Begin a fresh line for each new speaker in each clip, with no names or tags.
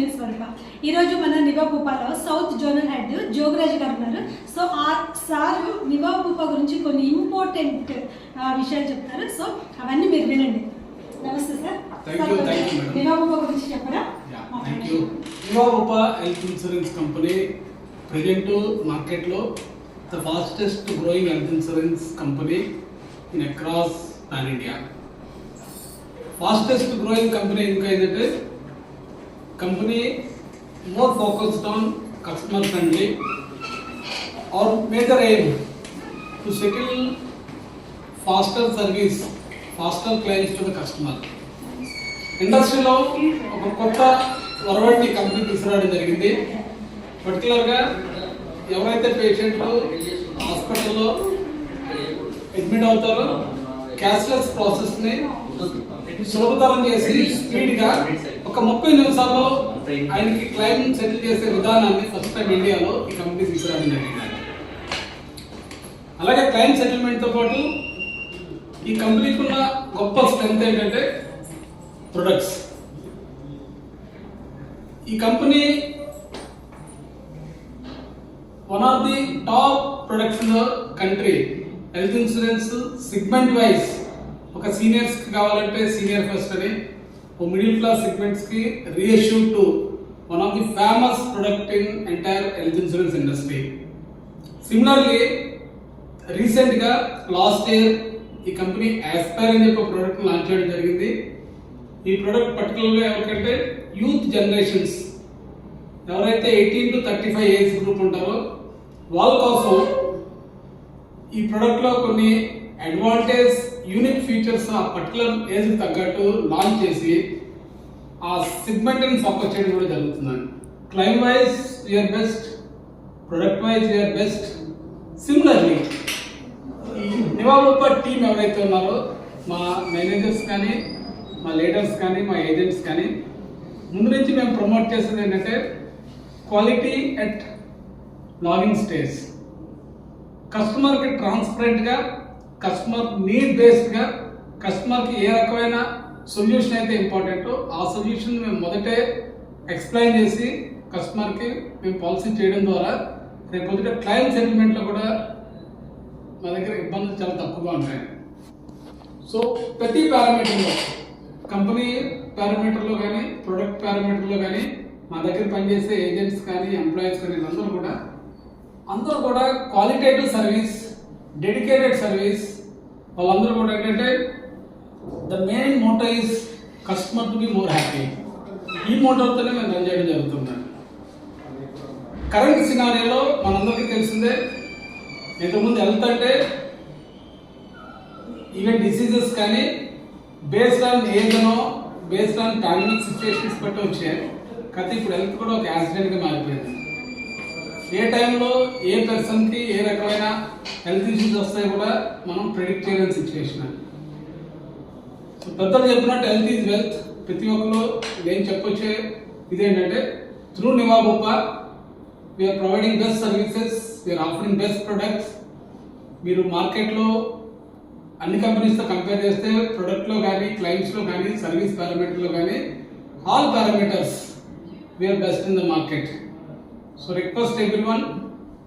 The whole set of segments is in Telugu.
నేను స్వరూప ఈరోజు మన నివాబూపాలో south zonal head Jogaraj garu ఉన్నారు. సో ఆ సార్ నివాబూపా గురించి కొన్ని ఇంపార్టెంట్ విషయాలు చెప్తారు. సో అవన్నీ మీరు వినండి. నమస్తే సార్. నివాబూపా గురించి చెప్పరా?
హెల్త్ ఇన్సూరెన్స్ కంపెనీ ప్రజెంట్ మార్కెట్లో the fastest growing health insurance company in across pan India. Fastest growing company ఎందుకు అయిందంటే company more focused on customer friendly. Our major aim to settle faster service faster clients to the customer ఇండస్ట్రీలో ఒక కొత్త వరవడిని కంపెనీ తీసుకురావడం జరిగింది పర్టికులర్గా ఎవరైతే పేషెంట్లు హాస్పిటల్లో అడ్మిట్ అవుతారో క్యాష్లెస్ ప్రాసెస్ని సులభతరం చేసి స్పీడ్గా ఒక ముప్పై నిమిషాల్లో ఆయనకి క్లైమ్ సెటిల్ చేసే విధానాన్ని ఫస్ట్ టైం ఇండియాలో ఈ కంపెనీ తీసుకురావడం జరిగింది. అలాగే క్లైమ్ సెటిల్మెంట్తో పాటు ఈ కంపెనీకి ఉన్న గొప్ప స్ట్రెంత్ ఏంటంటే ప్రొడక్ట్స్. ఈ company one of the top products in the country. Health insurance segment wise. ఒక సీనియర్స్కి కావాలంటే సీనియర్ ఫస్ట్ అని middle class సెగ్మెంట్స్కి reissue to one of the famous product in entire health insurance industry similarly రీసెంట్గా లాస్ట్ ఇయర్ ఈ కంపెనీ ఆస్పైర్ అని చెప్పి ప్రోడక్ట్ లాంచ్ చేయడం జరిగింది. ఈ ప్రోడక్ట్ పర్టికులర్గా ఎవరికంటే యూత్ జనరేషన్స్ ఎవరైతే eighteen to thirty five age group ఉంటారో వాళ్ళ కోసం ఈ ప్రోడక్ట్లో కొన్ని అడ్వాంటేజ్ యూనిక్ ఫీచర్స్ ఆ పర్టికులర్ ఏజ్ తగ్గట్టు లాంచ్ చేసి ఆ సెగ్మెంట్ని సపోర్ట్ చేయడం కూడా జరుగుతుందండి. Claim wise you're best product wise you're best similarly ఈ నివాబొప్ప టీం ఎవరైతే ఉన్నారో మా మేనేజర్స్ కానీ మా లీడర్స్ కానీ మా ఏజెంట్స్ కానీ ముందు నుంచి మేము ప్రమోట్ చేసేది ఏంటంటే క్వాలిటీ అట్ లాగిన్ స్టేజ్ కస్టమర్కి ట్రాన్స్పరెంట్గా కస్టమర్ నీడ్ బేస్డ్గా కస్టమర్కి ఏ రకమైన సొల్యూషన్ అయితే ఇంపార్టెంటో ఆ సొల్యూషన్ మేము మొదటే ఎక్స్ప్లెయిన్ చేసి కస్టమర్కి మేము పాలసీ చేయడం ద్వారా రేపు పొద్దుట సెటిల్మెంట్లో కూడా మా దగ్గర ఇబ్బందులు చాలా తక్కువగా ఉంటాయి. సో ప్రతి పారామీటర్లో కంపెనీ పారామీటర్లో కానీ ప్రొడక్ట్ పారామీటర్లో కానీ మా దగ్గర పనిచేసే ఏజెంట్స్ కానీ ఎంప్లాయీస్ కానీ అందరూ కూడా అందరూ కూడా క్వాలిటేటివ్ సర్వీస్ డెడికేటెడ్ సర్వీస్ వాళ్ళందరూ కూడా ఏంటంటే the main motto is customer to be more happy ఈ మోటోతోనే మేము రన్ చేయడం జరుగుతుంది. కరెంట్ సినారియోలో మనందరికీ తెలిసిందే ఇంతకుముందు హెల్త్ అంటే ఈవెన్ డిసీజెస్ కానీ బేస్డ్ ఆన్ ఏజ్నో బేస్డ్ ఆన్ పాండమిక్ సిచ్యువేషన్స్ బట్టి వచ్చాయి. కాకపోతే ఇప్పుడు హెల్త్ కూడా ఒక యాక్సిడెంట్గా మారిపోయింది. ఏ టైంలో ఏ పర్సన్కి ఏ రకమైన హెల్త్ ఇష్యూస్ వస్తాయి కూడా మనం ప్రిడిక్ట్ చేయలేని సిచ్యువేషన్ సో పెద్దలు చెప్పినట్టు హెల్త్ ఈజ్ వెల్త్. ప్రతి ఒక్కరు నేను చెప్పొచ్చే ఇదేంటంటే through Niva Bupa we're providing best services we're offering best products మీరు మార్కెట్లో అన్ని కంపెనీస్తో కంపేర్ చేస్తే ప్రొడక్ట్లో కానీ క్లయింట్స్లో కానీ సర్వీస్ పారామీటర్లో కానీ all parameters we're best in the market so request everyone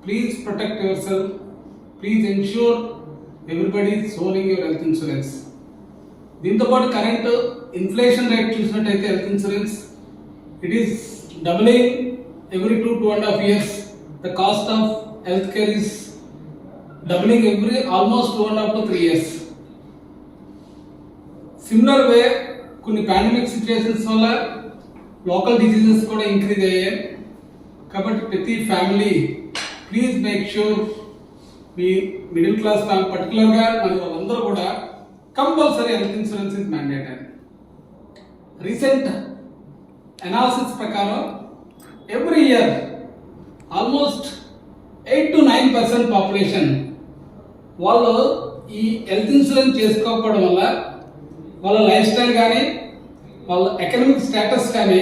please protect yourself please ensure everybody సోనింగ్ your health insurance దీంతో పాటు కరెంట్ ఇన్ఫ్లేషన్ రేట్ చూసినట్టయితే health insurance it is doubling every two two and half years the cost of health care is doubling every almost two and half to three years similar way కొన్ని పాండమిక్ సిచ్యువేషన్స్ వల్ల లోకల్ డిసీజెస్ కూడా ఇంక్రీజ్ అయ్యాయి. కాబట్టి ప్రతి ఫ్యామిలీ ప్లీజ్ మేక్ షూర్ మీ మిడిల్ క్లాస్ ఫ్యామిలీ పర్టికులర్గా మరి వాళ్ళందరూ కూడా compulsory health insurance is mandatory recent analysis ప్రకారం every year almost eight to nine percent population వాళ్ళు ఈ హెల్త్ ఇన్సూరెన్స్ చేసుకోకపోవడం వల్ల వాళ్ళ లైఫ్ స్టైల్ కానీ వాళ్ళ ఎకనామిక్ స్టేటస్ కానీ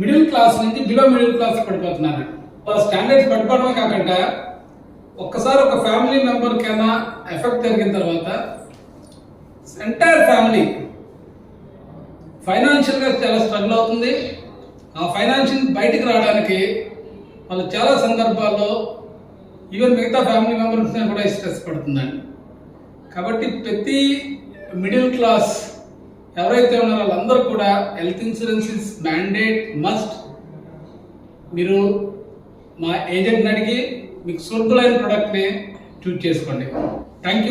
మిడిల్ క్లాస్ నుంచి బిలో మిడిల్ క్లాస్ పడిపోతున్నారు. వాళ్ళ స్టాండర్డ్స్ పడిపోవడమే కాకుండా ఒక్కసారి ఒక ఫ్యామిలీ మెంబర్ కైనా ఎఫెక్ట్ జరిగిన తర్వాత ఎంటైర్ ఫ్యామిలీ ఫైనాన్షియల్గా చాలా స్ట్రగుల్ అవుతుంది. ఆ ఫైనాన్షియల్ బయటికి రావడానికి వాళ్ళు చాలా సందర్భాల్లో ఈవెన్ మిగతా ఫ్యామిలీ మెంబర్స్ కూడా స్ట్రెస్ పడుతుందండి. కాబట్టి ప్రతి మిడిల్ క్లాస్ ఎవరైతే ఉన్నారో వాళ్ళందరూ కూడా health insurance is mandate must మీరు మా ఏజెంట్ని అడిగి మీకు సూటబుల్ అయిన ప్రోడక్ట్ని చూజ్ చేసుకోండి. Thank you